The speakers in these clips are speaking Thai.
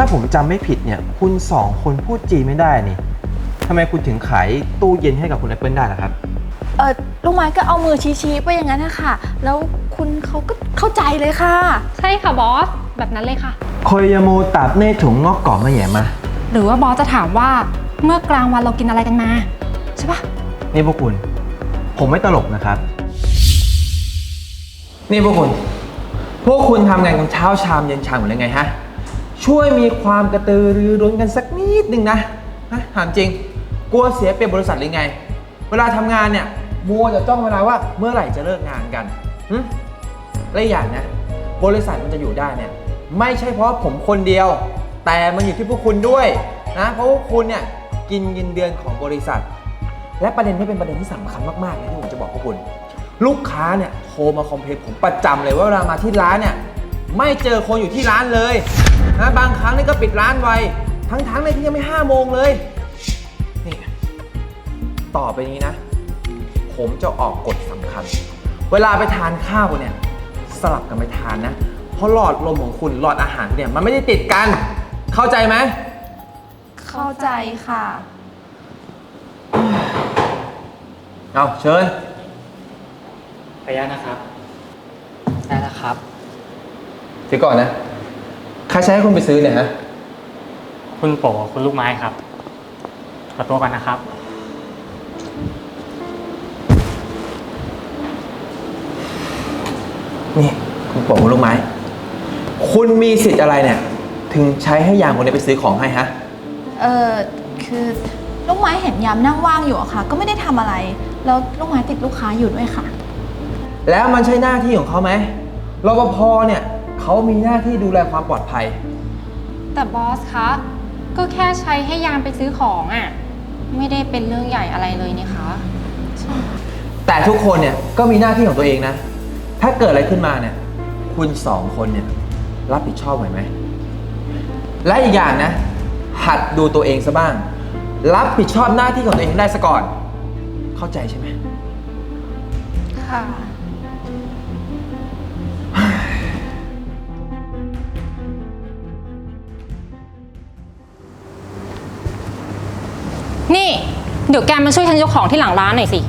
ถ้าผมจำไม่ผิดเนี่ย คุณสองคนพูดจีนไม่ได้นี่ทำไมคุณถึงขายตู้เย็นให้กับคุณแอปเปิลได้ล่ะครับ เออลูกไม้ก็เอามือชี้ๆไปอย่างนั้นนะคะแล้วคุณเขาก็เข้าใจเลยค่ะ ใช่ค่ะบอส แบบนั้นเลยค่ะคอยยาโมตับเน่ถุงงอกก่อมาแหย่มา หรือว่าบอสจะถามว่าเมื่อกลางวันเรากินอะไรกันมาใช่ปะนี่พวกคุณ ผมไม่ตลกนะครับ นี่พวกคุณ พวกคุณทำงานกันเช้าชามเย็นชามหรือไงฮะ ช่วยมีความกระตือรือร้นกันสักนิดหนึ่งนะนะถามจริง กลัวเสียเปรียบบริษัทหรือไง เวลาทำงานเนี่ยมัวจะจ้องเวลาว่าเมื่อไหร่จะเลิกงานกันหึและอีกอย่างนะ บริษัทมันจะอยู่ได้เนี่ยไม่ใช่เพราะผมคนเดียว แต่มันอยู่ที่พวกคุณด้วยนะเพราะพวกคุณเนี่ยกินเงินเดือนของบริษัท และประเด็นนี้เป็นประเด็นที่สำคัญมากๆนะที่ผมจะบอกพวกคุณ ลูกค้าเนี่ยโทรมาคอมเพลนผมประจำเลยว่าเวลามาที่ร้านเนี่ย ไม่เจอคนอยู่ที่ร้านเลยนะบางครั้งนี่ก็ปิดร้านไว ทั้งๆในที่ยังไม่ห้าโมงเลย นี่ ต่อไปนี้นะ ผมจะออกกฎสำคัญ เวลาไปทานข้าวเนี่ย สลับกันไปทานนะ เพราะหลอดลมของคุณหลอดอาหารเนี่ย มันไม่ได้ติดกัน เข้าใจไหม เข้าใจค่ะ เอาเชิญ ขออนุญาตนะครับ ได้แล้วครับ เดี๋ยวก่อนนะ ใครใช้ให้คุณไปซื้อเนี่ยฮะ คุณโป๋คุณลูกไม้ครับ ขอตัวก่อนนะครับ นี่คุณโป๋คุณลูกไม้ คุณมีสิทธิ์อะไรเนี่ย ถึงใช้ให้ยามคนนี้ไปซื้อของให้ฮะ เออคือลูกไม้เห็นยามนั่งว่างอยู่อะค่ะ ก็ไม่ได้ทำอะไร แล้วลูกไม้ติดลูกค้าอยู่ด้วยค่ะ แล้วมันใช่หน้าที่ของเขาไหมรปภเนี่ย เขามีหน้าที่ดูแลความปลอดภัย แต่บอสคะ ก็แค่ใช้ให้ยามไปซื้อของอะ่ะ ไม่ได้เป็นเรื่องใหญ่อะไรเลยนี่คะแต่ทุกคนเนี่ยก็มีหน้าที่ของตัวเองนะ ถ้าเกิดอะไรขึ้นมาเนี่ย คุณสองคนเนี่ยรับผิดชอบไหวไหม และอีกอย่างนะ หัดดูตัวเองซะบ้าง รับผิดชอบหน้าที่ของตัวเองให้ได้ซะก่อน เข้าใจใช่ไหม ค่ะ นี่เดี๋ยวแกมาช่วยฉันยกของที่หลังร้านหน่อยสิ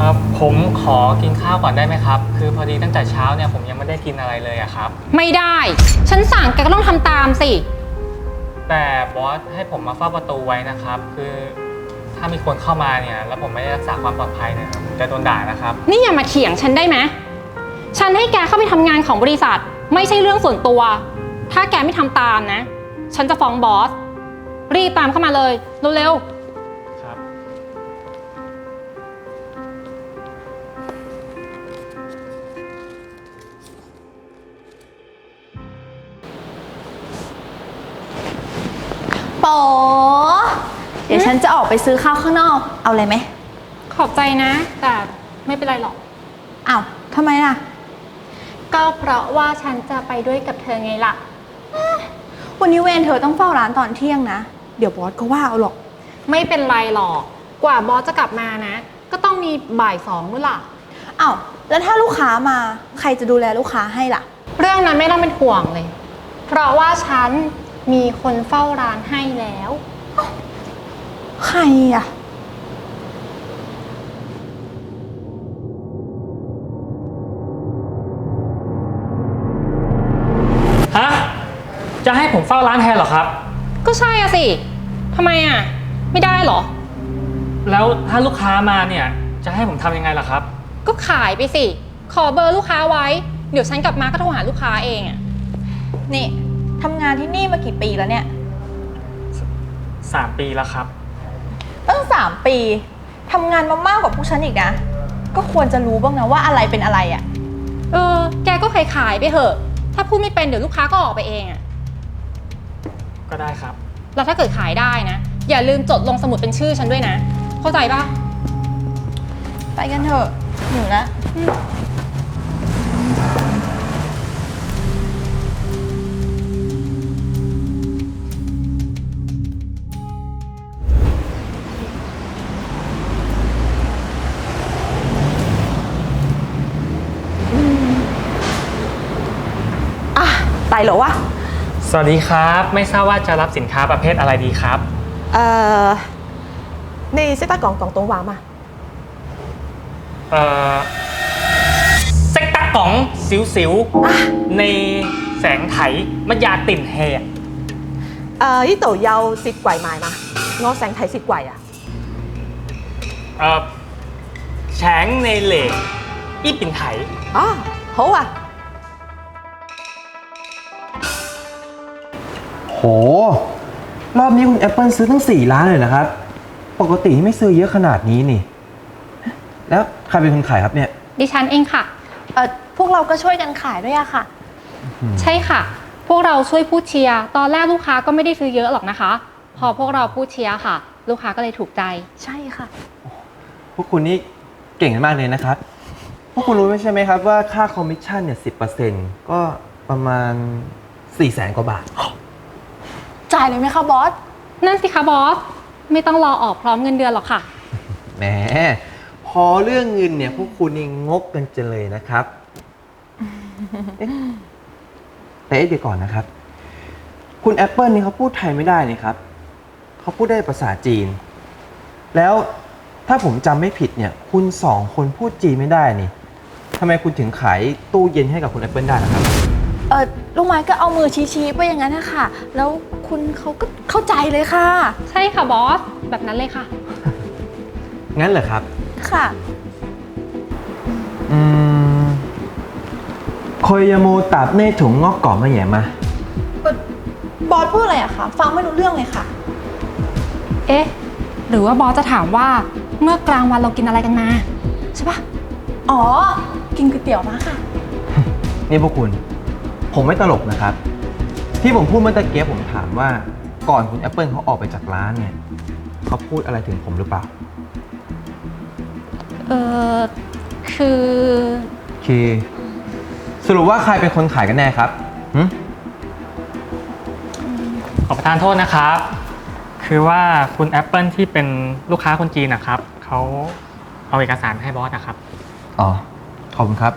ครับผมขอกินข้าวก่อนได้ไหมครับ คือพอดีตั้งแต่เช้าเนี่ยผมยังไม่ได้กินอะไรเลยอะครับ ไม่ได้ ฉันสั่งแกก็ต้องทำตามสิ แต่บอสให้ผมมาเฝ้าประตูไว้นะครับ คือถ้ามีคนเข้ามาเนี่ย แล้วผมไม่ได้รักษาความปลอดภัยเนี่ยผมจะโดนด่านะครับ นี่อย่ามาเถียงฉันได้ไหมฉันให้แกเข้าไปทำงานของบริษัท ไม่ใช่เรื่องส่วนตัว ถ้าแกไม่ทำตามนะ ฉันจะฟ้องบอส รีบตามเข้ามาเลย เร็วครับ โป๋เดี๋ยวฉันจะออกไปซื้อข้าวข้างนอก เอาอะไรไหมๆ ขอบใจนะ แต่ไม่เป็นไรหรอก อ้าวทำไมล่ะ ก็เพราะว่าฉันจะไปด้วยกับเธอไงล่ะ วันนี้เวนเธอต้องเฝ้าร้านตอนเที่ยงนะ เดี๋ยวบอสก็ว่าเอาหรอก ไม่เป็นไรหรอก กว่าบอสจะกลับมานะ ก็ต้องมีบ่ายสองด้วยล่ะ อ้าวแล้วถ้าลูกค้ามาใครจะดูแลลูกค้าให้ล่ะ เรื่องนั้นไม่ต้องเป็นห่วงเลย เพราะว่าฉันมีคนเฝ้าร้านให้แล้ว ใครอะ ฮะ จะให้ผมเฝ้าร้านแทนเหรอครับ ก็ใช่อะสิทำไมอะไม่ได้เหรอ แล้วถ้าลูกค้ามาเนี่ยจะให้ผมทำยังไงล่ะครับ ก็ขายไปสิ ขอเบอร์ลูกค้าไว้ เดี๋ยวฉันกลับมาก็โทรหาลูกค้าเองอะนี่ทำงานที่นี่มากี่ปีแล้วเนี่ย 3 ปีแล้วครับ ตั้งสามปีทำงานมามากกว่าพวกฉันอีกนะ ก็ควรจะรู้บ้างนะว่าอะไรเป็นอะไรอะ เออ แกก็ขายขายๆไปเถอะ ถ้าพูดไม่เป็นเดี๋ยวลูกค้าก็ออกไปเองอะก็ได้ครับ แล้วถ้าเกิดขายได้นะ อย่าลืมจดลงสมุดเป็นชื่อฉันด้วยนะ เข้าใจปะไปกันเถอะหิวแล้วอะไปเหรอวะ สวัสดีครับ ไม่ทราบว่าจะรับสินค้าประเภทอะไรดีครับ เอ่อในเซต้กล่องกล่องตรงวางมาเอ่อเซ็กตักของสิวๆในแสงไถมายาติ่นแหกเอ่อที่โตเยาวสิบไกว่าม้มาง้อแสงไถสิบไกว่อะเอ่อแฉงในเหล็กอีปินไถ อ๋อโหว่ะ รอบนี้คุณแอปเปิลซื้อตั้ง 4 ล้านเลยเหรอครับ ปกติไม่ซื้อเยอะขนาดนี้นี่ แล้วใครเป็นคนขายครับเนี่ย ดิฉันเองค่ะ เออพวกเราก็ช่วยกันขายด้วยอะค่ะ ใช่ค่ะ พวกเราช่วยพูดเชียร์ตอนแรกลูกค้าก็ไม่ได้ซื้อเยอะหรอกนะคะ พอพวกเราพูดเชียร์ค่ะ ลูกค้าก็เลยถูกใจใช่ค่ะ พวกคุณนี่เก่งกันมากเลยนะครับ พวกคุณรู้ไหมใช่ไหมครับว่าค่าคอมมิชชั่นเนี่ยสิก็ประมาณ4ี่แสนกว่าบาทจ่ายเลยไหมคะบอส นั่นสิคะบอส ไม่ต้องรอออกพร้อมเงินเดือนหรอกค่ะ แหม พอเรื่องเงินเนี่ยพวกคุณนี่งกกันจังเลยนะครับเอ๊ะแต่เอ๊ะเดี๋ยวก่อนนะครับ คุณแอปเปิลนี่เขาพูดไทยไม่ได้นี่ครับ เขาพูดได้ภาษาจีน แล้วถ้าผมจำไม่ผิดเนี่ย คุณสองคนพูดจีนไม่ได้นี่ทำไมคุณถึงขายตู้เย็นให้กับคุณแอปเปิลได้ล่ะครับ เออลูกไม้ก็เอามือชี้ๆไปอย่างนั้นนะคะแล้วคุณเขาก็เข้าใจเลยค่ะ ใช่ค่ะบอส แบบนั้นเลยค่ะ งั้นเหรอครับ ค่ะ อืมคอยยาโมตับเน่ถุงงอกก่อมาแหย่มา บอสพูดอะไรอะคะฟังไม่รู้เรื่องเลยค่ะ เอ๊ะ หรือว่าบอสจะถามว่าเมื่อกลางวันเรากินอะไรกันมา ใช่ปะอ๋อ กินก๋วยเตี๋ยวมาค่ะ นี่พวกคุณ ผมไม่ตลกนะครับ ที่ผมพูดเมื่อตะเกียบผมถามว่าก่อนคุณแอปเปิลเขาออกไปจากร้านเนี่ยเขาพูดอะไรถึงผมหรือเปล่า เออคือคือสรุปว่าใครเป็นคนขายกันแน่ครับหึขอประทานโทษนะครับ คือว่าคุณแอปเปิลที่เป็นลูกค้าคนจีนนะครับ เขาเอาเอกสารให้บอสนะครับ อ๋อ ขอบคุณครับ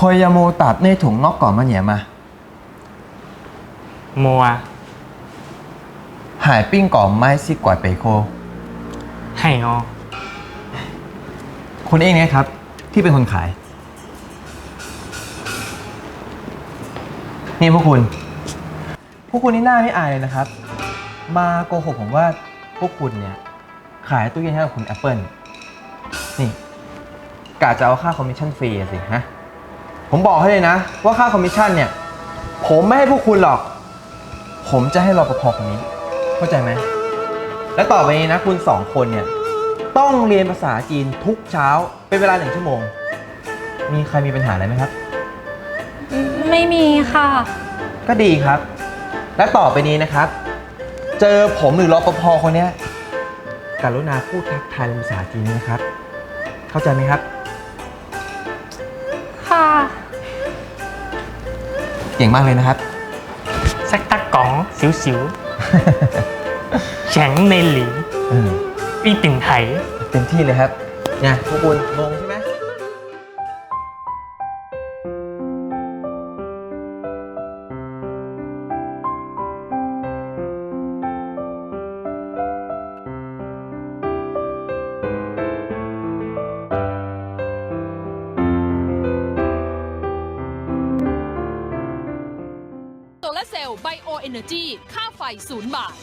คอยยาโมตัดเน่ถุงงอกก่อนมาแหย่มามัวหายปิ้งก่อนไม้ซิกกว่าไปโค ให้งอคนเองเนี่ยครับ ที่เป็นคนขาย นี่พวกคุณ พวกคุณนี่หน้าไม่อายเลยนะครับ มาโกหกผมว่าพวกคุณเนี่ย ขายตู้เย็นให้กับคุณแอปเปิลนี่กะจะเอาค่าคอมมิชชั่นฟรีอะสิฮะ ผมบอกให้เลยนะ ว่าค่าคอมมิชชั่นเนี่ย ผมไม่ให้พวกคุณหรอก ผมจะให้รปภคนนี้ เข้าใจไหม และต่อไปนี้นะ คุณสองคนเนี่ย ต้องเรียนภาษาจีนทุกเช้า เป็นเวลาหนึ่งชั่วโมง มีใครมีปัญหาอะไรไหมครับ ไม่มีค่ะ ก็ดีครับ และต่อไปนี้นะครับ เจอผมหรือรปภคนเนี้ยกรุณาพูดทักทายเป็นภาษาจีนนะครับ เข้าใจไหมครับ ค่ะ เก่งมากเลยนะครับแซกตะก๋องสิวสิวๆแฉงในหลี เอออีปิ่นไถ เต็มที่เลยครับเนี่ยพวกคุณงงใช่ไหม ลาร์เซลล์ไบโอเอเนอร์จีค่าไฟศูนย์บาท